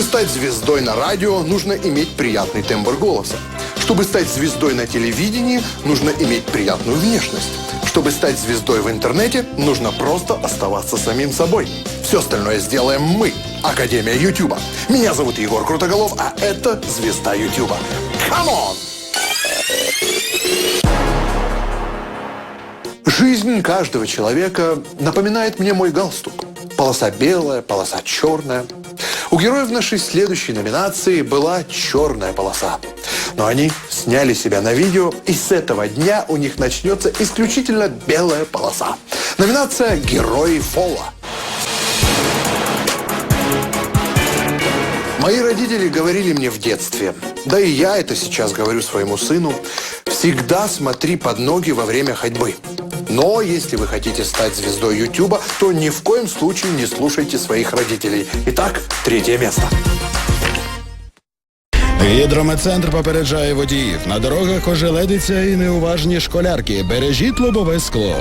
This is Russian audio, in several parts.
Чтобы стать звездой на радио, нужно иметь приятный тембр голоса. Чтобы стать звездой на телевидении, нужно иметь приятную внешность. Чтобы стать звездой в интернете, нужно просто оставаться самим собой. Все остальное сделаем мы, Академия Ютуба. Меня зовут Егор Крутоголов, а это звезда Ютуба. Камон! Жизнь каждого человека напоминает мне мой галстук. Полоса белая, полоса черная. У героев нашей следующей номинации была черная полоса. Но они сняли себя на видео, и с этого дня у них начнется исключительно белая полоса. Номинация «Герои Фола». Мои родители говорили мне в детстве, да и я это сейчас говорю своему сыну, всегда смотри под ноги во время ходьбы. Но если вы хотите стать звездой Ютуба, то ни в коем случае не слушайте своих родителей. Итак, третье место. Гідрометцентр попереджає водіїв. На дорогах ожеледиться і неуважні школярки. Бережіть лобове скло.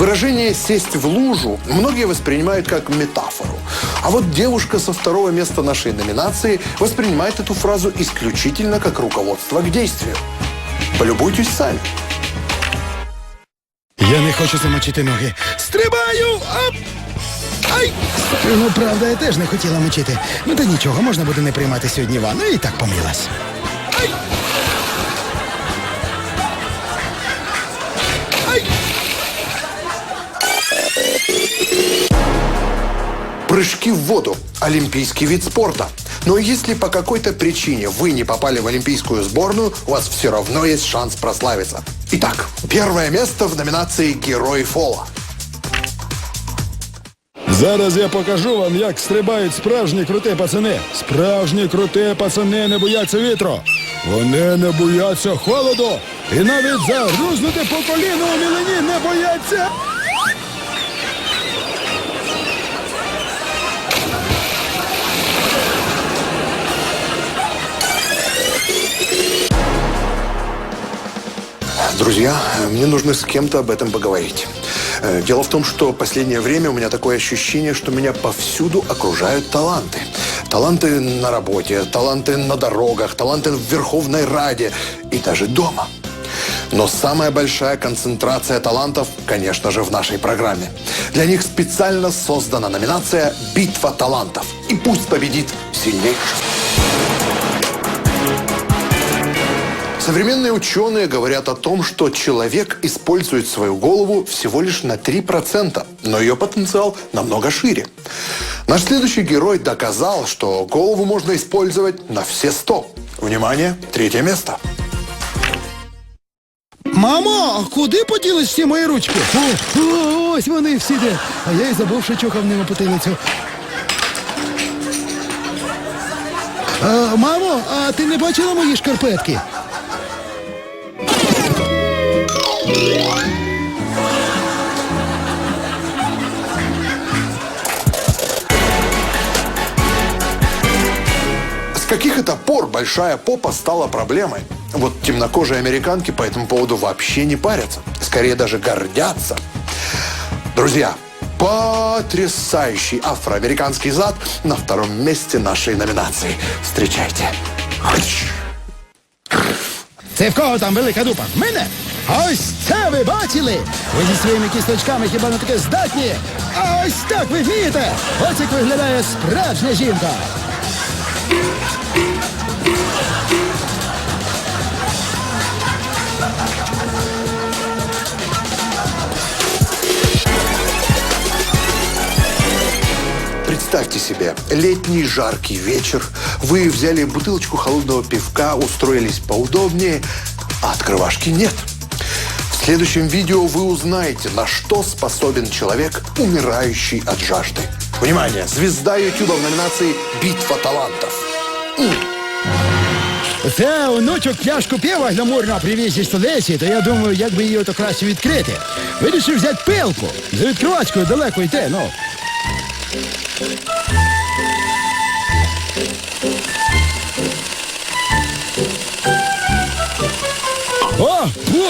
Выражение «сесть в лужу» многие воспринимают как метафору. А вот девушка со второго места нашей номинации воспринимает эту фразу исключительно как руководство к действию. Полюбуйтесь сами. Я не хочу замочити ноги. Стрибаю! Оп! Ай! Ну, правда, я теж не хотіла мочити. Ну та нічого, можна буде не приймати сьогодні ванну і так помилась. Ай! Ай! Прыжки в воду – олимпийский вид спорта. Но если по какой-то причине вы не попали в олимпийскую сборную, у вас все равно есть шанс прославиться. Итак, первое место в номинации «Герой Фола». Зараз я покажу вам, як стрибають справжні круті пацани. Справжні круті пацани не бояться вітру. Вони не бояться холоду. І навіть загрузнути по коліну у мілені не бояться. Друзья, мне нужно с кем-то об этом поговорить. Э, Дело в том, что последнее время у меня такое ощущение, что меня повсюду окружают таланты. Таланты на работе, таланты на дорогах, таланты в Верховной Раде и даже дома. Но самая большая концентрация талантов, конечно же, в нашей программе. Для них специально создана номинация «Битва талантов». И пусть победит сильнейший. Современные ученые говорят о том, что человек использует свою голову всего лишь на 3%, но ее потенциал намного шире. Наш следующий герой доказал, что голову можно использовать на все 100. Внимание, третье место. Мамо, а куди поділись всі мої ручки? О, о, ось вони всі де. А я й забув, що чухав ними потилицю. А, мамо, а ти не бачила мої шкарпетки? С каких это пор большая попа стала проблемой? Вот темнокожие американки по этому поводу вообще не парятся. Скорее даже гордятся. Друзья, потрясающий афроамериканский зад на втором месте нашей номинации. Встречайте. Це в кого там велика дупа? В мене? А ось це ви бачили? Ви зі своїми кісточками хіба не таке здатні? А ось так ви вмієте? Ось як виглядає справжня жінка. Представьте себе, летний жаркий вечер, вы взяли бутылочку холодного пивка, устроились поудобнее, а открывашки нет. В следующем видео вы узнаете, на что способен человек, умирающий от жажды. Внимание! Звезда Ютуба в номинации «Битва талантов». Це онучок пляшку пива гламурно привіз зі столиці, то я думаю, як би її ото краще відкрити. Вирішив взяти пилку. За відкривачкою далеко йти, ну.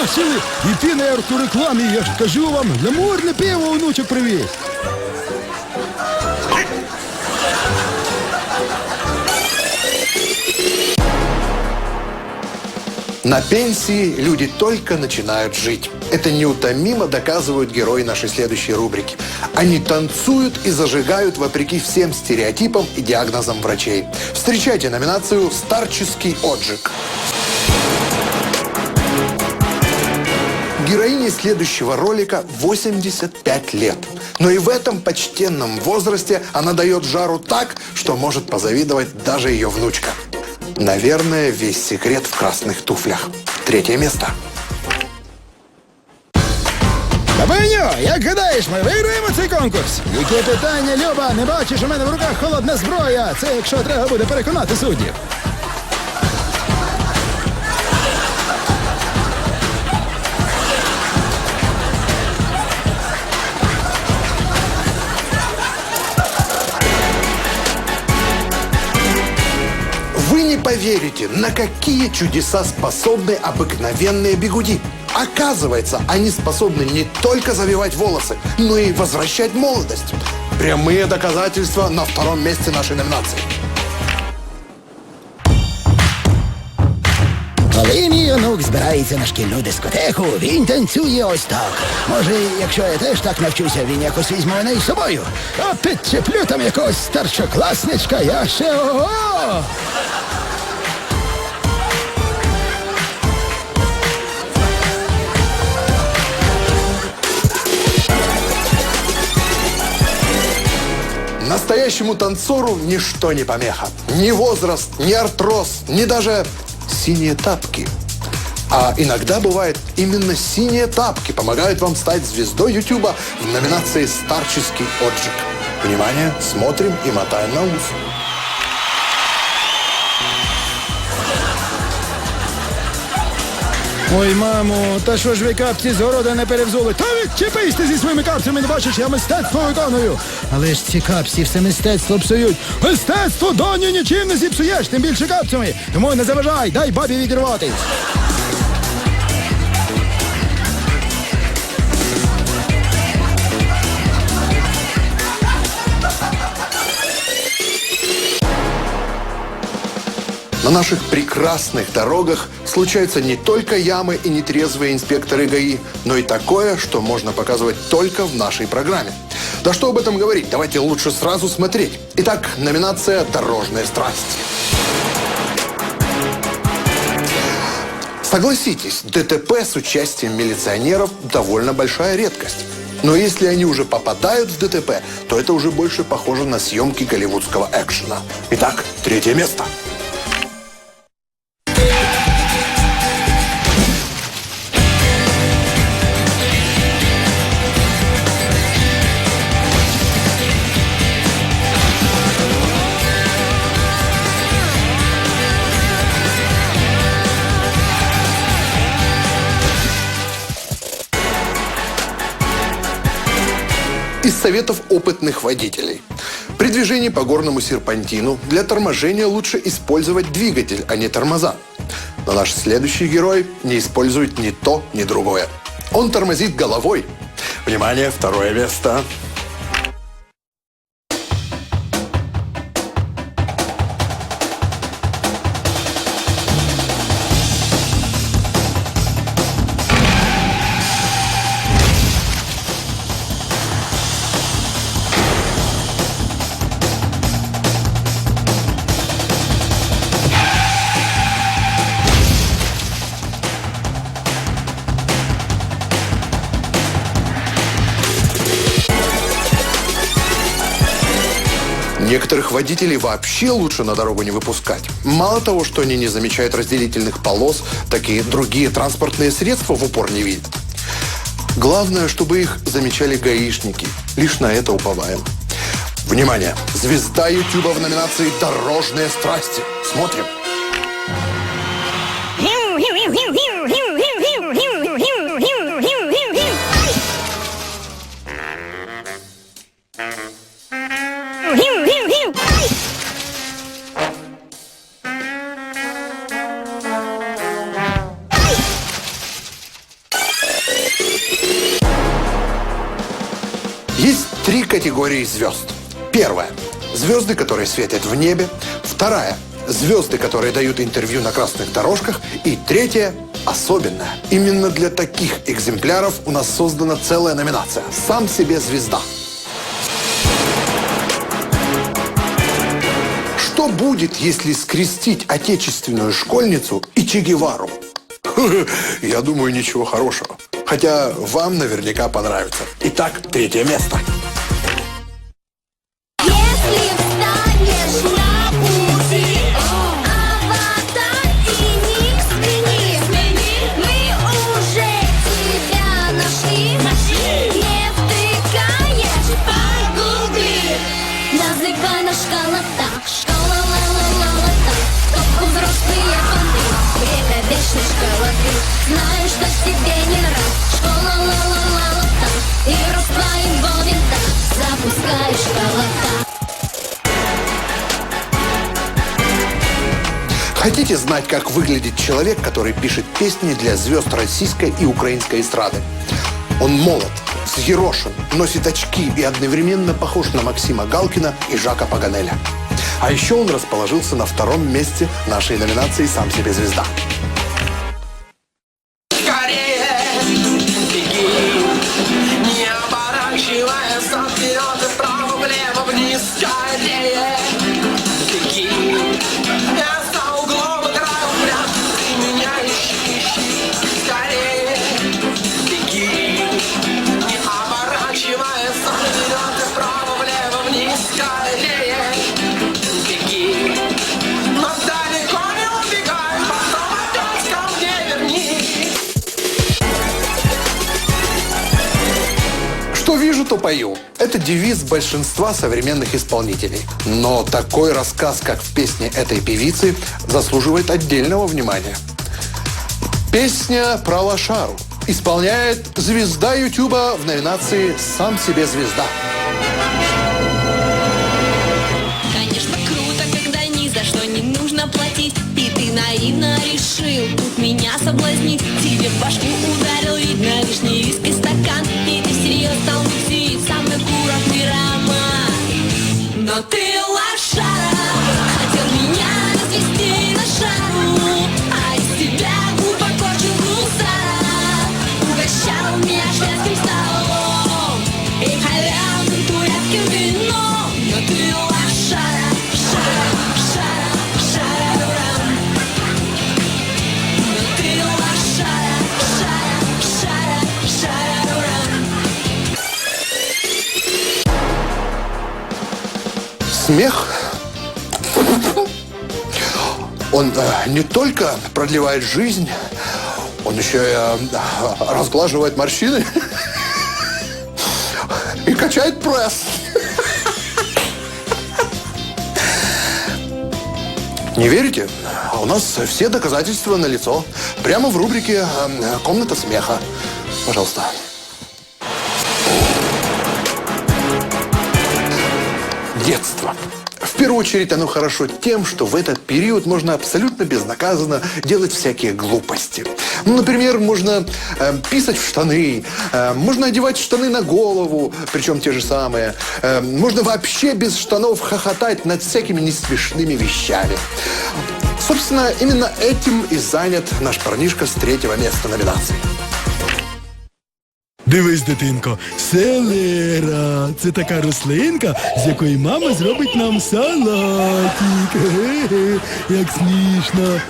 бачили? І піне у рекламі, я ж кажу вам, гламурне пиво онучок привіз. На пенсии люди только начинают жить. Это неутомимо доказывают герои нашей следующей рубрики. Они танцуют и зажигают вопреки всем стереотипам и диагнозам врачей. Встречайте номинацию «Старческий отжиг». Героине следующего ролика 85 лет. Но и в этом почтенном возрасте она дает жару так, что может позавидовать даже ее внучка. Наверное, весь секрет в красных туфлях. Третье место. Бабиню, як гадаєш, ми виграємо цей конкурс? Яке питання, Люба? Не бачиш, у мене в руках холодна зброя. Це якщо треба буде переконати суддів. поверите, на какие чудеса способны обыкновенные бегуди. Оказывается, они способны не только завивать волосы, но и возвращать молодость. Прямые доказательства на втором месте нашей номинации. Коли мій онук збирається на шкільну дискотеку, він танцює ось так. Може, якщо я теж так навчуся, він якось візьме мене із собою. А підчеплю там якогось старшокласничка, я ще ого! Настоящему танцору ничто не помеха. Ни возраст, ни артроз, ни даже синие тапки. А иногда бывает, именно синие тапки помогают вам стать звездой Ютуба в номинации «Старческий отжиг». Внимание, смотрим и мотаем на ус. Ой, мамо, та що ж ви капці з города не перевзули? Та відчепись ти зі своїми капцями, не бачиш, я мистецтво виконую. Але ж ці капці все мистецтво псують. Мистецтво доні нічим не зіпсуєш, тим більше капцями. Тому не заважай, дай бабі відірватись. На наших прекрасных дорогах случаются не только ямы и нетрезвые инспекторы ГАИ, но и такое, что можно показывать только в нашей программе. Да что об этом говорить, давайте лучше сразу смотреть. Итак, номинация «Дорожная страсть». Согласитесь, ДТП с участием милиционеров довольно большая редкость. Но если они уже попадают в ДТП, то это уже больше похоже на съемки голливудского экшена. Итак, третье место. Из советов опытных водителей. При движении по горному серпантину для торможения лучше использовать двигатель, а не тормоза. Но наш следующий герой не использует ни то, ни другое. Он тормозит головой. Внимание, второе место. Некоторых водителей вообще лучше на дорогу не выпускать. Мало того, что они не замечают разделительных полос, так и другие транспортные средства в упор не видят. Главное, чтобы их замечали гаишники. Лишь на это уповаем. Внимание! Звезда Ютуба в номинации «Дорожные страсти». Смотрим. Категории звезд. Первая – звезды, которые светят в небе. Вторая – звезды, которые дают интервью на красных дорожках. И третья – особенная. Именно для таких экземпляров у нас создана целая номинация «Сам себе звезда». Что будет, если скрестить отечественную школьницу и Че Гевару? Я думаю, ничего хорошего. Хотя вам наверняка понравится. Итак, третье место. Хотите знать, как выглядит человек, который пишет песни для звезд российской и украинской эстрады? Он молод, взъерошен, носит очки и одновременно похож на Максима Галкина и Жака Паганеля. А еще он расположился на втором месте нашей номинации «Сам себе звезда». Вижу, то пою. Это девиз большинства современных исполнителей. Но такой рассказ, как в песне этой певицы, заслуживает отдельного внимания. Песня про лошару. Исполняет звезда Ютуба в номинации «Сам себе звезда». Конечно, круто, когда ни за что не нужно платить И ты наивно решил тут меня соблазнить Тебе в башку ударил, видно, лишний виски стакан И ты всерьез стал мутить самый курортный роман Но ты Смех, он э, не только продлевает жизнь, он еще и э, разглаживает морщины и качает пресс. Не верите? А у нас все доказательства на лицо. Прямо в рубрике э, «Комната смеха». Пожалуйста. Первую очередь оно хорошо тем, что в этот период можно абсолютно безнаказанно делать всякие глупости. Ну, например, можно э, писать в штаны, э, можно одевать штаны на голову, причем те же самые. Э, можно вообще без штанов хохотать над всякими несмешными вещами. Собственно, именно этим и занят наш парнишка с третьего места номинации. Дивись, дитинко, селера. Це така рослинка, з якої мама зробить нам салатик. Як смішно.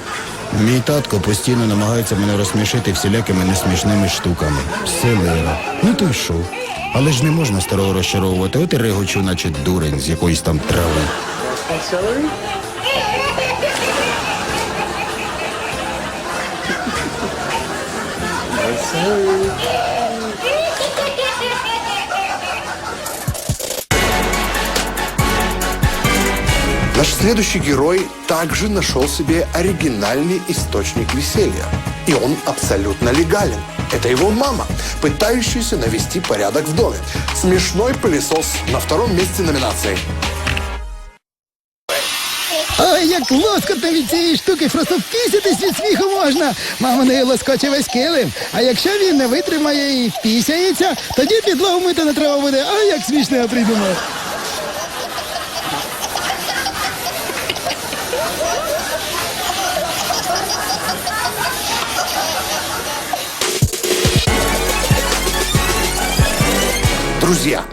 Мій татко постійно намагається мене розсмішити всілякими несмішними штуками. Селера. Ну то й що? Але ж не можна старого розчаровувати, от і регочу, наче дурень з якоїсь там трави. Наш следующий герой также нашел себе оригинальный источник веселья. И он абсолютно легален. Это его мама, пытающаяся навести порядок в доме. Смешной пылесос на втором месте номинации. Ой, як лоскотно від цієї штуки, просто впісятись від сміху можна. Мама нею лоскоче весь килим. А якщо він не витримає і впісяється, тоді підлогу мити не треба буде. А як смішно я придумав. Друзья,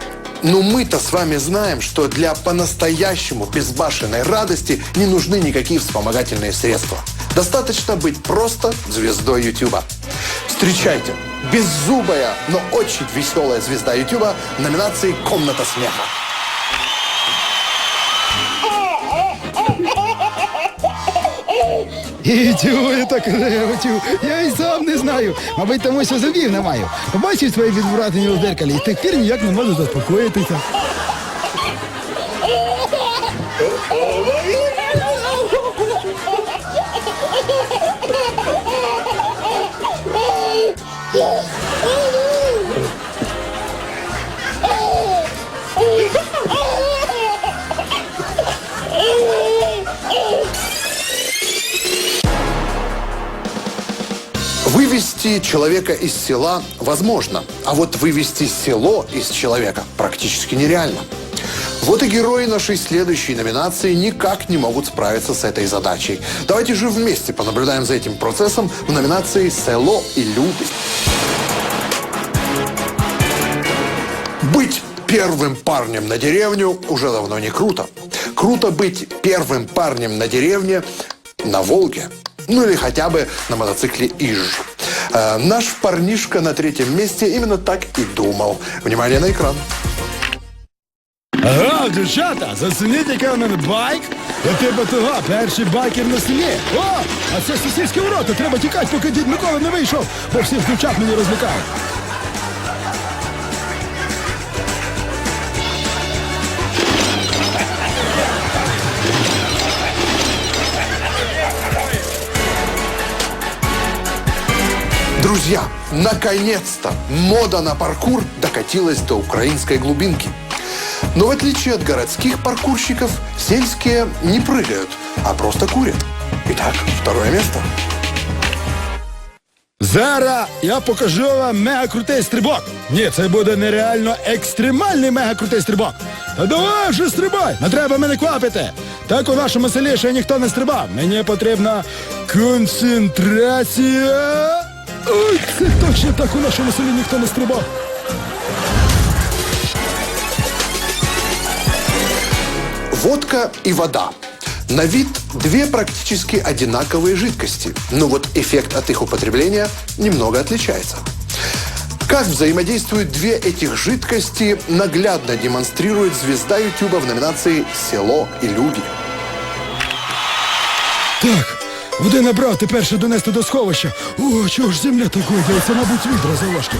ну мы-то с вами знаем, что для по-настоящему безбашенной радости не нужны никакие вспомогательные средства. Достаточно быть просто звездой Ютуба. Встречайте, беззубая, но очень веселая звезда Ютуба номинации «Комната смеха». І чого я так ревочу? Я і сам не знаю. Мабуть, тому що зубів не маю. Побачив своє відвратення у дзеркалі і з тих пір ніяк не можу заспокоїтися. Вывести человека из села возможно, а вот вывести село из человека практически нереально. Вот и герои нашей следующей номинации никак не могут справиться с этой задачей. Давайте же вместе понаблюдаем за этим процессом в номинации «Село и люди». Быть первым парнем на деревню уже давно не круто. Круто быть первым парнем на деревне на Волге. Ну или хотя бы на мотоцикле Иж. Э, наш парнишка на третьем месте именно так и думал. Внимание на экран. Ага, дівчата, зацініть, який у мене байк. Я тебе того, перший байкер на селі. О, а це сусідські ворота, треба тікати, поки дід Микола не вийшов, бо всіх дівчат мені розлякають. Друзья, наконец-то мода на паркур докатилась до украинской глубинки. Но в отличие от городских паркурщиков, сельские не прыгают, а просто курят. Итак, второе место. Зараз я покажу вам мега крутий стрибок. Ні, це буде нереально екстремальний мега крутий стрибок. Та давай вже стрибай, не треба мене квапити. Так у нашому селі ще ніхто не стрибав. Мені потрібна концентрація. Ой, це точно так у нашому селі ніхто не стрибав. Водка и вода. На вид две практически одинаковые жидкости, но вот эффект от их употребления немного отличается. Как взаимодействуют две этих жидкости, наглядно демонстрирует звезда Ютуба в номинации «Село и люди». Так, води набрав, тепер ще донести до сховища. О, чого ж земля так гойдається, мабуть, відра заважки.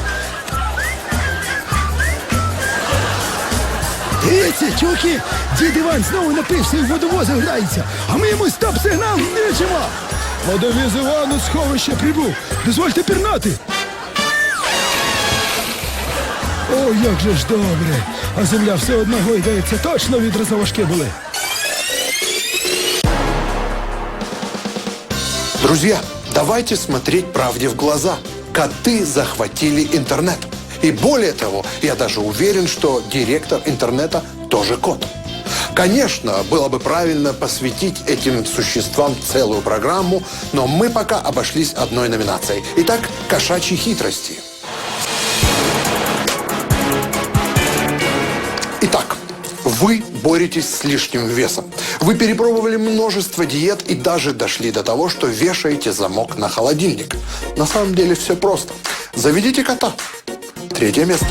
Дивіться, чуваки, дід Іван знову напився і в водовозах грається, а ми йому стоп-сигнал нічимо. Водовіз Іван у сховище прибув. Дозвольте пірнати. О, як же ж добре. А земля все одно гойдається. Точно відра заважки були. Друзья, давайте смотреть правде в глаза. Коты захватили интернет. И более того, я даже уверен, что директор интернета тоже кот. Конечно, было бы правильно посвятить этим существам целую программу, но мы пока обошлись одной номинацией. Итак, кошачьи хитрости. вы боретесь с лишним весом. Вы перепробовали множество диет и даже дошли до того, что вешаете замок на холодильник. На самом деле все просто. Заведите кота. Третье место.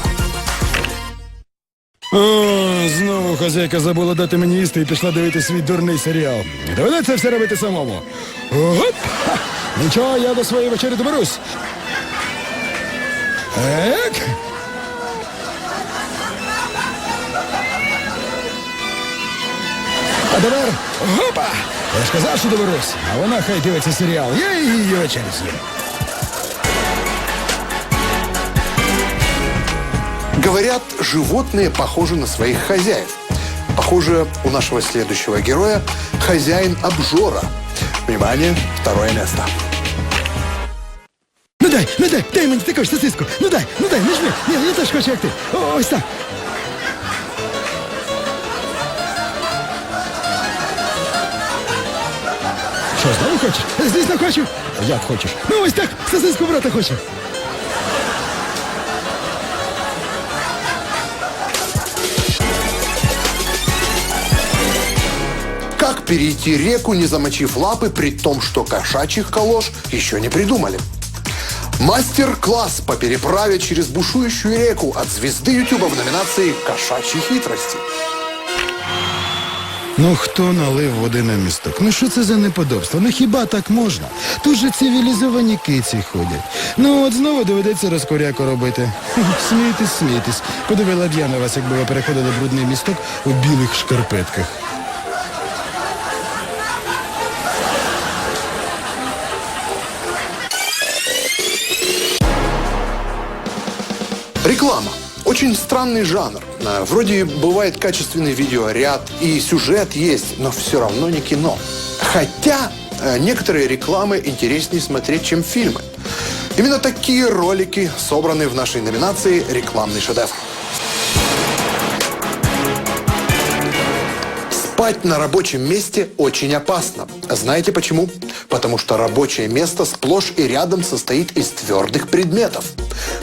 О, знову хазяйка забула дати мені їсти і пішла дивитися свій дурний серіал. Доведеться все робити самому. Оп! Ха! Нічого, я до своєї вечері доберусь. Ек. А тепер гопа! Я ж казав, що доберусь, а вона хай дивиться серіал. Я її вечері з'їм. Говорят, животные похожи на своих хозяев. Похожи Похоже, у нашего следующего героя хозяин обжора. Внимание, второе место. Ну дай, ну дай, дай мені також сосиску. Ну дай, ну дай, нажми. Ні, я теж хочу, як ти. О, ось так. Що, знову хочеш? Звісно, хочу. Як хочеш? Ну ось так, сосиску брата хочу. Как перейти реку, не замочив лапы, при том, что кошачьих колош еще не придумали? Мастер-класс по переправе через бушующую реку от звезды Ютуба в номинации «Кошачьи хитрости». Ну хто налив води на місток? Ну що це за неподобство? Ну хіба так можна? Тут же цивілізовані киці ходять. Ну от знову доведеться розкоряку робити. Смійтесь, смійтесь. Подивила б я на вас, якби ви переходили брудний місток у білих шкарпетках. Очень странный жанр. Э, Вроде бывает качественный видеоряд и сюжет есть, но все равно не кино. Хотя э, некоторые рекламы интереснее смотреть, чем фильмы. Именно такие ролики собраны в нашей номинации «Рекламный шедевр». Спать на рабочем месте очень опасно. Знаете почему? Потому что рабочее место сплошь и рядом состоит из твердых предметов.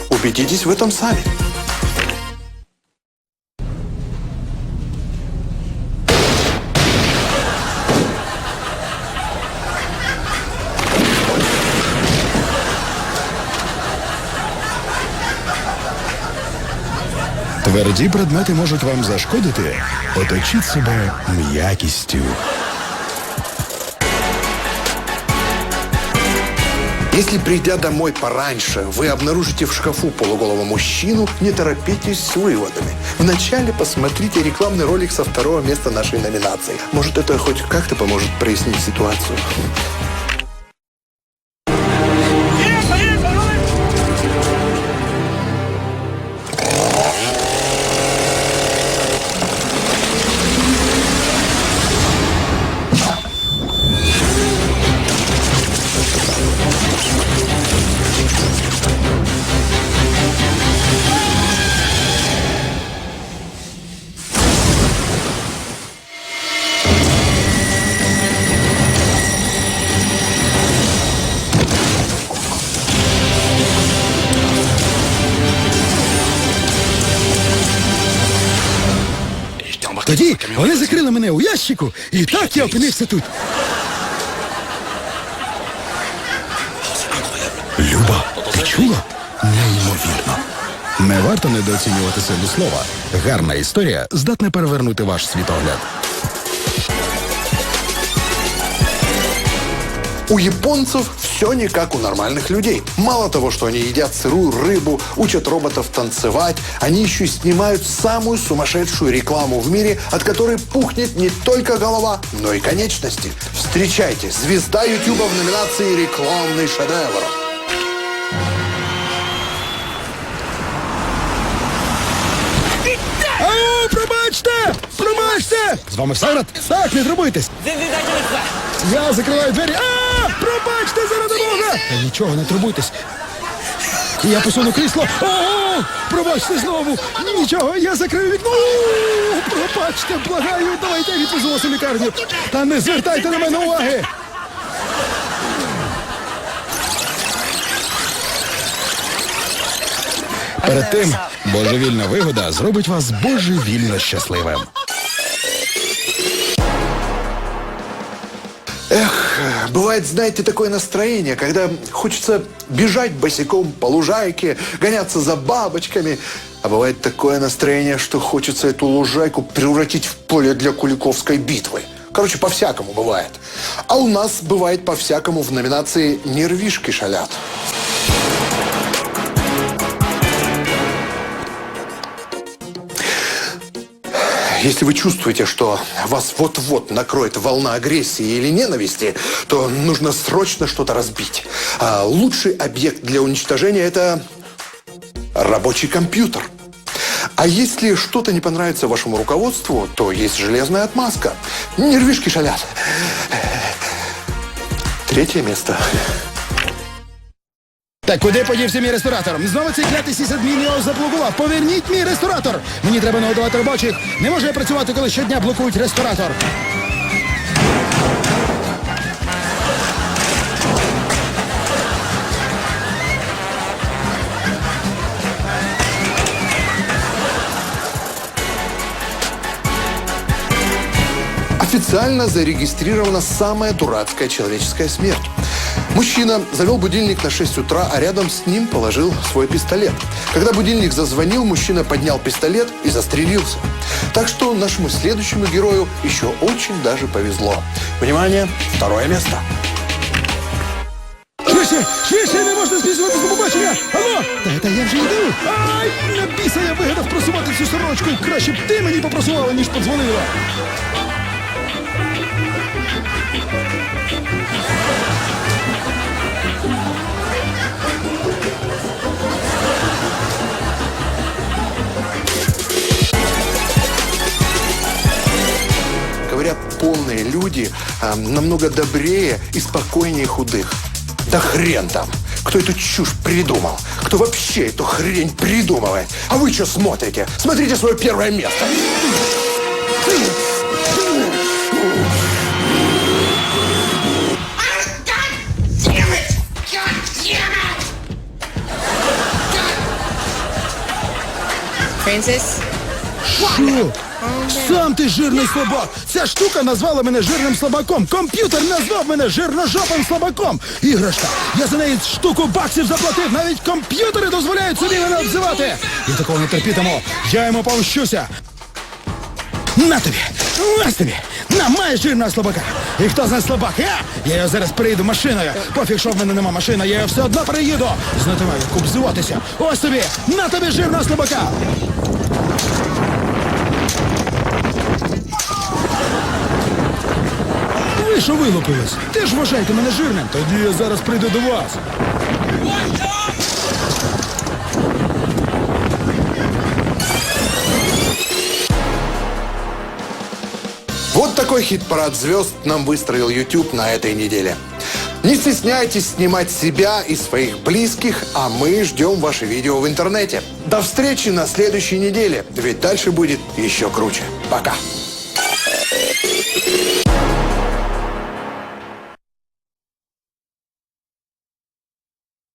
Убедитесь в этом сами. Тверді предмети можуть вам зашкодити. Оточіть себе м'якістю. Если, придя домой пораньше, вы обнаружите в шкафу полуголого мужчину, не торопитесь с выводами. Вначале посмотрите рекламный ролик со второго места нашей номинации. Может, это хоть как-то поможет прояснить ситуацию. Вони закрили мене у ящику, і так я опинився тут. Люба, ти чула? Неймовірно. Не варто недооцінювати силу слова. Гарна історія здатна перевернути ваш світогляд. У японцев все не как у нормальных людей. Мало того, что они едят сырую рыбу, учат роботов танцевать, они еще и снимают самую сумасшедшую рекламу в мире, от которой пухнет не только голова, но и конечности. Встречайте, звезда Ютуба в номинации «Рекламный шедевр». Пробачте! Пробачте! З вами все гаразд? Так, не турбуйтесь. Я закриваю двері. А! Пробачте заради Бога! Та нічого, не турбуйтесь. Я посуну крісло. О, пробачте знову. Нічого, я закрию вікно. О, Пробачте, благаю, давайте я відвезу вас у лікарню. Та не звертайте на мене уваги. Перед тим божевільна вигода зробить вас божевільно щасливим. Эх, бывает, знаете, такое настроение, когда хочется бежать босиком по лужайке, гоняться за бабочками. А бывает такое настроение, что хочется эту лужайку превратить в поле для Куликовской битвы. Короче, по-всякому бывает. А у нас бывает по-всякому в номинации «Нервишки шалят». Если вы чувствуете, что вас вот-вот накроет волна агрессии или ненависти, то нужно срочно что-то разбить. А лучший объект для уничтожения – это рабочий компьютер. А если что-то не понравится вашему руководству, то есть железная отмазка. Нервишки шалят. Третье место. Так куди подівся мій ресторатор? Знову цей клятий сісадмін його заблокував. Поверніть мій ресторатор! Мені треба нагодувати робочих. Не можу я працювати, коли щодня блокують ресторатор. Официально зарегистрирована самая дурацкая человеческая смерть. Мужчина завел будильник на 6 утра, а рядом с ним положил свой пистолет. Когда будильник зазвонил, мужчина поднял пистолет и застрелился. Так что нашему следующему герою еще очень даже повезло. Внимание, второе место. Швидше, швидше, не можна спізнюватися до побачення! Алло! Та, та я вже йду! Ай, на біса я вигадав просувати цю сорочку! Краще б ти мені попросувала, ніж подзвонила! Люди а, намного добрее и спокойнее худых. Да хрен там! Кто эту чушь придумал? Кто вообще эту хрень придумывает? А вы что смотрите? Смотрите свое первое место! Francis? Що? Сам ти жирний слабак! Ця штука назвала мене жирним слабаком. Комп'ютер назвав мене жирножопим слабаком. Іграшка. Я за неї штуку баксів заплатив. Навіть комп'ютери дозволяють собі мене обзивати. Я такого не терпітиму. Я йому помщуся. На тобі! На тобі! На, маєш жирного слабака! І хто з нас слабак? Я! Я його зараз приїду машиною. Пофіг, що в мене нема машини, я його все одно приїду. Знатимаю, як обзиватися. Ось тобі! На тобі жирного слабака! Ви що вилупились? Теж вважайте мене жирним. Тоді я зараз прийду до вас. Вот такой хит-парад звезд нам выстроил YouTube на этой неделе. Не стесняйтесь снимать себя и своих близких, а мы ждем ваши видео в интернете. До встречи на следующей неделе, ведь дальше будет еще круче. Пока.